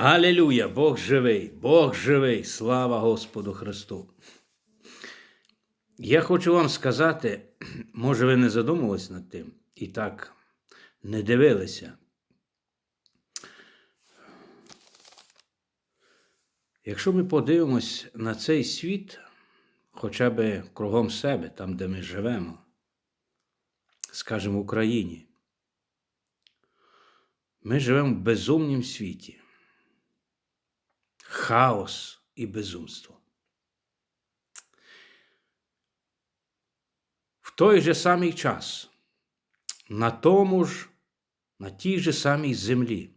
Алілюя! Бог живий, Бог живий, слава Господу Христу. Я хочу вам сказати, може, ви не задумувались над тим і так не дивилися. Якщо ми подивимось на цей світ, хоча б кругом себе, там, де ми живемо, скажімо, в Україні, ми живемо в безумнім світі. Хаос і безумство. В той же самий час, на тому ж, на тій же самій землі.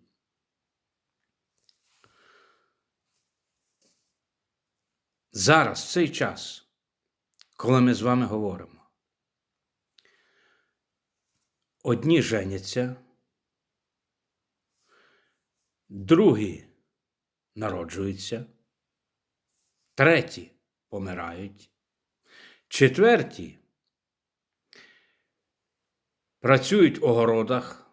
Зараз, цей час, коли ми з вами говоримо, одні женяться, другі народжуються, треті помирають, четверті працюють у городах,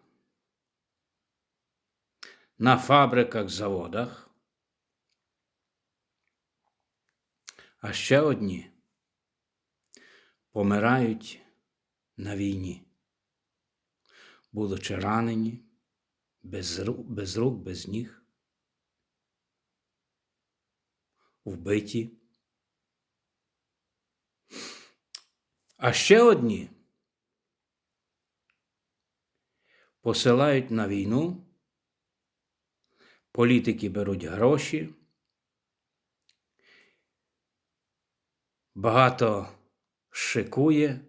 на фабриках, заводах. А ще одні помирають на війні, будучи ранені, без, рук, без ніг, вбиті. А ще одні посилають на війну, політики беруть гроші. багато шикує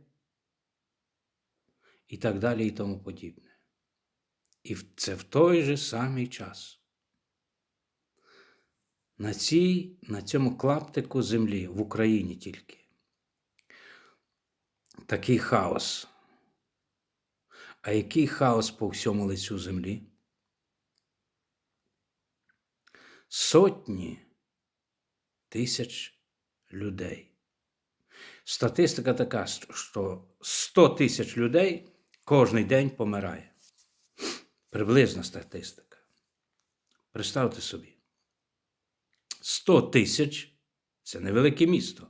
і так далі, і тому подібне. І це в той же самий час. На, цій, на цьому клаптику землі в Україні тільки такий хаос. А який хаос по всьому лицю землі? Сотні тисяч людей. Статистика така, що 100 тисяч людей кожен день помирає. Приблизна статистика. Представте собі. 100 тисяч це невелике місто.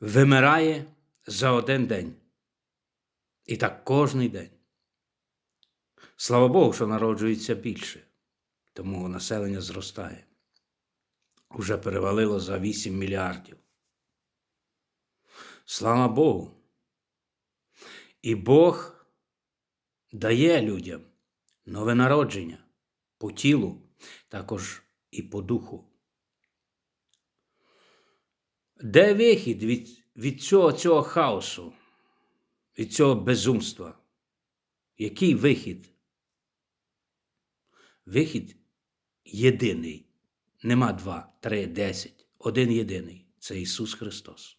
Вимирає за один день. І так кожний день. Слава Богу, що народжується більше, тому населення зростає. Уже перевалило за 8 мільярдів. Слава Богу. І Бог дає людям нове народження по тілу, також і по духу. Де вихід від від цього цього хаосу, від цього безумства? Який вихід? Вихід єдиний. Нема два, три, десять. Один єдиний це Ісус Христос.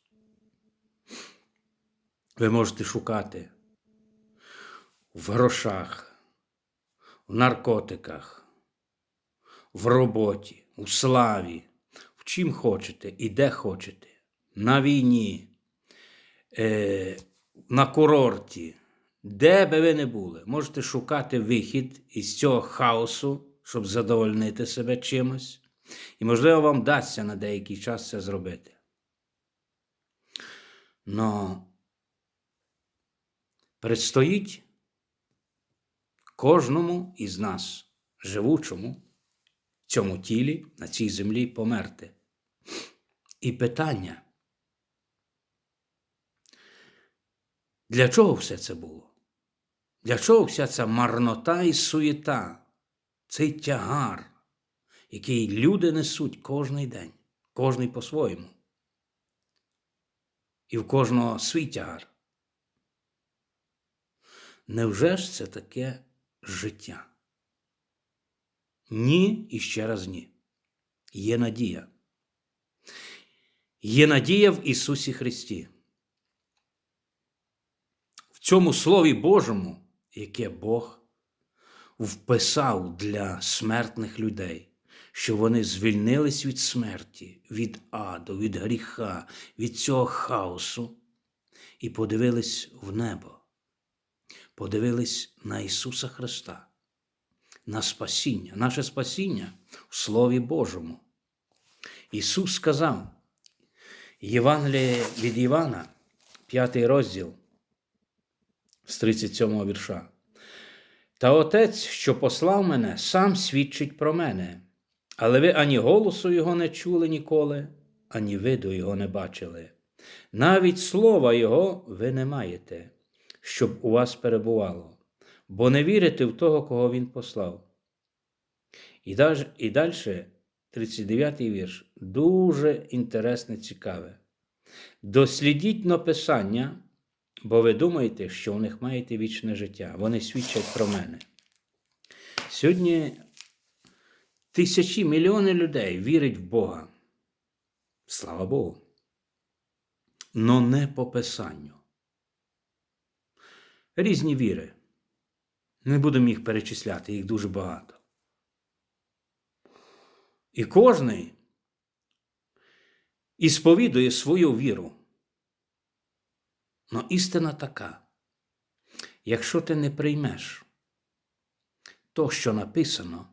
Ви можете шукати в грошах, в наркотиках, в роботі, у славі, в чим хочете і де хочете, на війні, е, на курорті, де би ви не були, можете шукати вихід із цього хаосу, щоб задовольнити себе чимось. І, можливо, вам вдасться на деякий час це зробити. Но предстоїть кожному із нас, живучому цьому тілі, на цій землі померти. І питання, для чого все це було? Для чого вся ця марнота і суєта, цей тягар, який люди несуть кожний день, кожний по-своєму? І в кожного свій тягар. Невже ж це таке життя? Ні і ще раз ні. Є надія. Є надія в Ісусі Христі. В цьому Слові Божому, яке Бог вписав для смертних людей, що вони звільнились від смерті, від аду, від гріха, від цього хаосу і подивились в небо подивились на Ісуса Христа, на спасіння. Наше спасіння в Слові Божому. Ісус сказав, Євангеліє від Івана, 5 розділ з 37 вірша. Та Отець, що послав мене, сам свідчить про мене, але ви ані голосу Його не чули ніколи, ані виду Його не бачили. Навіть слова Його ви не маєте, щоб у вас перебувало, бо не вірите в того, кого Він послав. І далі, і далі 39 вірш, дуже інтересне, цікаве. Дослідіть на Писання, бо ви думаєте, що у них маєте вічне життя. Вони свідчать про мене. Сьогодні тисячі, мільйони людей вірять в Бога. Слава Богу. Но не по Писанню. Різні віри. Не будемо їх перечисляти, їх дуже багато. І кожний ісповідує свою віру. Но істина така. Якщо ти не приймеш то, що написано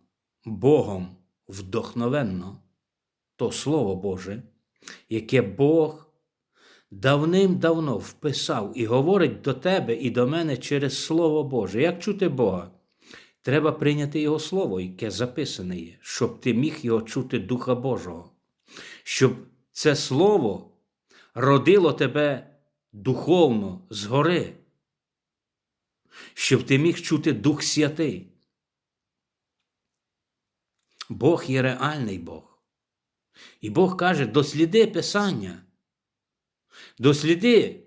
Богом вдохновенно, то Слово Боже, яке Бог давним-давно вписав і говорить до тебе і до мене через Слово Боже. Як чути Бога? Треба прийняти Його Слово, яке записане є, щоб ти міг його чути Духа Божого, щоб це Слово родило тебе духовно згори, щоб ти міг чути Дух Святий. Бог є реальний Бог. І Бог каже: досліди Писання, досліди,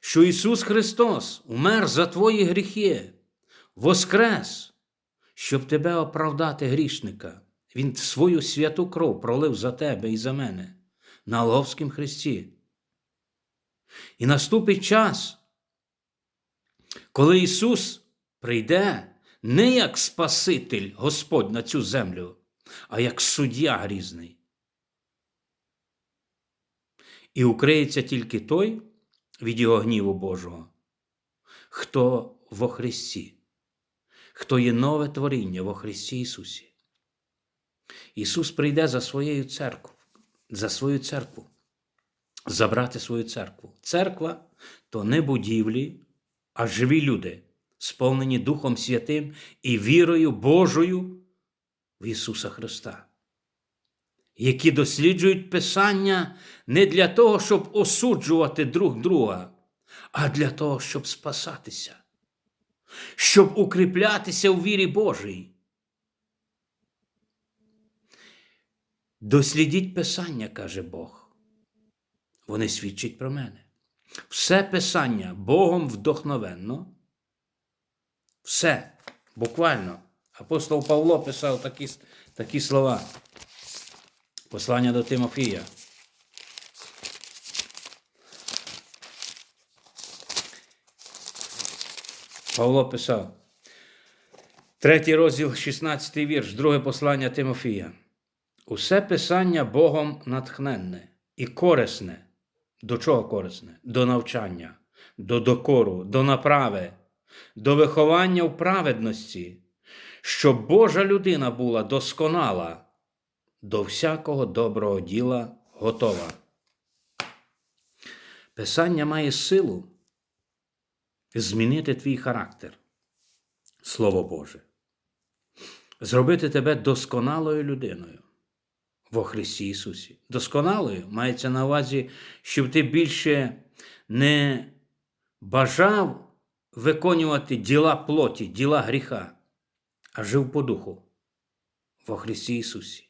що Ісус Христос умер за твої гріхи, воскрес, щоб тебе оправдати грішника. Він свою святу кров пролив за тебе і за мене на Голговському Христі. І наступить час, коли Ісус прийде не як Спаситель Господь на цю землю, а як суддя грізний. І укриється тільки той від Його гніву Божого, хто во Христі, хто є нове творіння во Христі Ісусі. Ісус прийде за своєю церквою, за свою церкву, забрати свою церкву. Церква то не будівлі, а живі люди, сповнені Духом Святим і вірою Божою в Ісуса Христа, які досліджують Писання не для того, щоб осуджувати друг друга, а для того, щоб спасатися, щоб укріплятися у вірі Божій. Дослідіть Писання, каже Бог. Вони свідчать про мене. Все Писання Богом вдохновенно. Все, буквально. Апостол Павло писав такі, такі слова. Послання до Тимофія. Павло писав. Третій розділ, 16 вірш, друге послання Тимофія. Усе писання Богом натхненне і корисне. До чого корисне? До навчання, до докору, до направи, до виховання в праведності, щоб Божа людина була досконала, до всякого доброго діла готова. Писання має силу змінити твій характер, Слово Боже, зробити тебе досконалою людиною во Христі Ісусі. Досконалою мається на увазі, щоб ти більше не бажав виконувати діла плоті, діла гріха, а жив по духу во Христі Ісусі,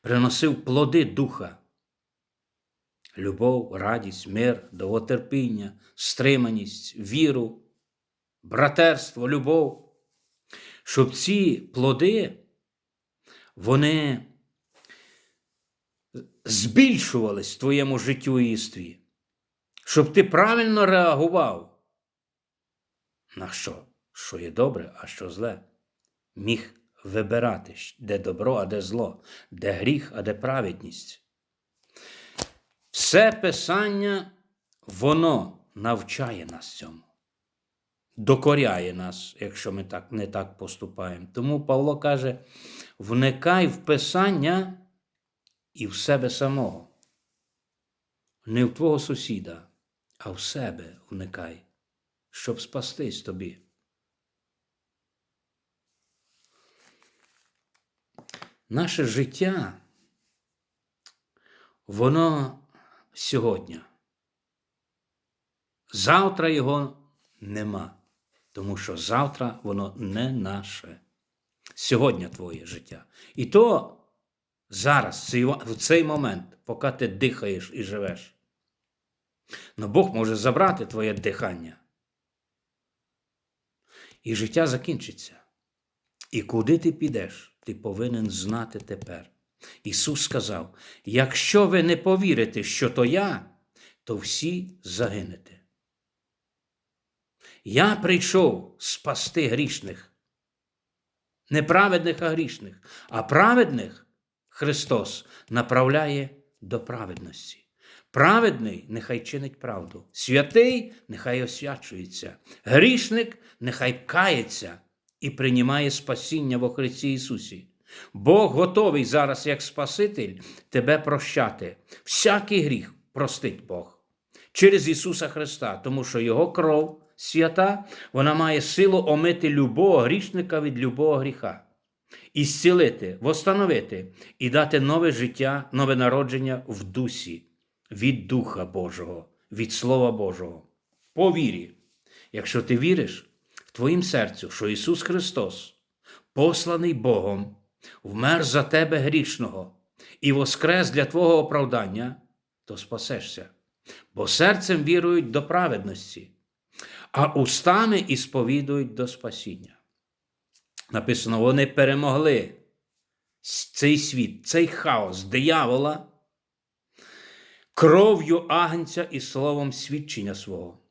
приносив плоди Духа. Любов, радість, мир, довготерпіння, стриманість, віру, братерство, любов, щоб ці плоди, вони збільшувались в твоєму життю і істві, щоб ти правильно реагував на що? Що є добре, а що зле. Міг вибирати, де добро, а де зло, де гріх, а де праведність. Все писання, воно навчає нас цьому. докоряє нас, якщо ми так, не так поступаємо. Тому Павло каже: вникай в Писання і в себе самого. Не в твого сусіда, а в себе вникай, щоб спастись тобі. Наше життя, воно сьогодні. Завтра його нема, тому що завтра воно не наше. Сьогодні твоє життя. І то зараз, в цей момент, поки ти дихаєш і живеш. Но Бог може забрати твоє дихання. І життя закінчиться. І куди ти підеш, ти повинен знати тепер. Ісус сказав: якщо ви не повірите, що то я, то всі загинете. Я прийшов спасти грішних, не праведних, а грішних, а праведних Христос направляє до праведності. Праведний нехай чинить правду, святий нехай освячується, грішник нехай кається і приймає спасіння во Христі Ісусі. Бог готовий зараз, як Спаситель, тебе прощати. Всякий гріх простить Бог через Ісуса Христа, тому що Його кров свята, вона має силу омити любого грішника від любого гріха, і зцілити, восстановити і дати нове життя, нове народження в дусі від Духа Божого, від Слова Божого. По вірі. Якщо ти віриш твоїм серцю, що Ісус Христос, посланий Богом, вмер за тебе грішного і воскрес для Твого оправдання, то спасешся. Бо серцем вірують до праведності, а устами і сповідують до спасіння. Написано, вони перемогли цей світ, цей хаос диявола кров'ю агнця і словом свідчення свого.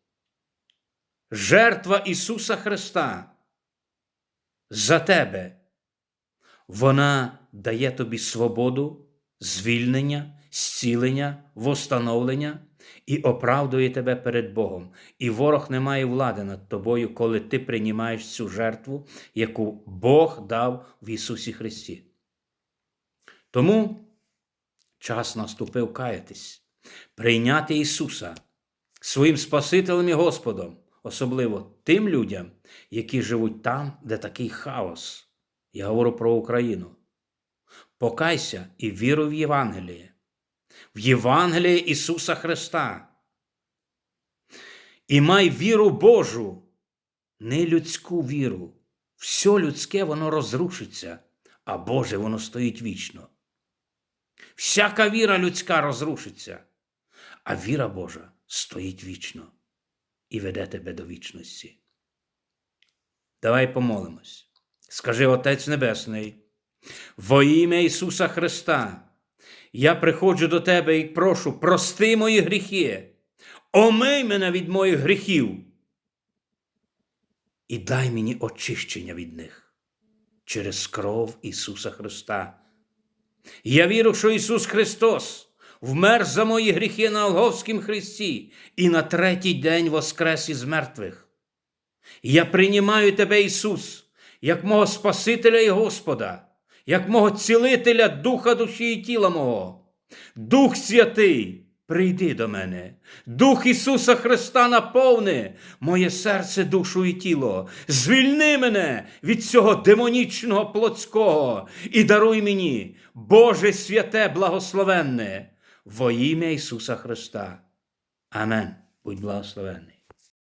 Жертва Ісуса Христа за тебе, вона дає тобі свободу, звільнення, зцілення, восстановлення і оправдує тебе перед Богом. І ворог не має влади над тобою, коли ти приймаєш цю жертву, яку Бог дав в Ісусі Христі. Тому час наступив каятись, прийняти Ісуса своїм Спасителем і Господом, особливо тим людям, які живуть там, де такий хаос. Я говорю про Україну. Покайся і віруй в Євангеліє, в Євангеліє Ісуса Христа. І май віру Божу, не людську віру. Все людське воно розрушиться, а Боже воно стоїть вічно. Всяка віра людська розрушиться, а віра Божа стоїть вічно і веде тебе до вічності. Давай помолимось. Скажи, Отець Небесний, во ім'я Ісуса Христа, я приходжу до Тебе і прошу, прости мої гріхи, омий мене від моїх гріхів і дай мені очищення від них через кров Ісуса Христа. Я вірю, що Ісус Христос вмер за мої гріхи на Олговському Христі і на третій день воскрес із мертвих. Я приймаю Тебе, Ісус, як мого Спасителя і Господа, як мого цілителя Духа душі і тіла мого. Дух Святий, прийди до мене, Дух Ісуса Христа наповни моє серце, душу і тіло. Звільни мене від цього демонічного плотського і даруй мені, Боже святе, благословенне, во ім'я Ісуса Христа. Амен. Будь благословенний.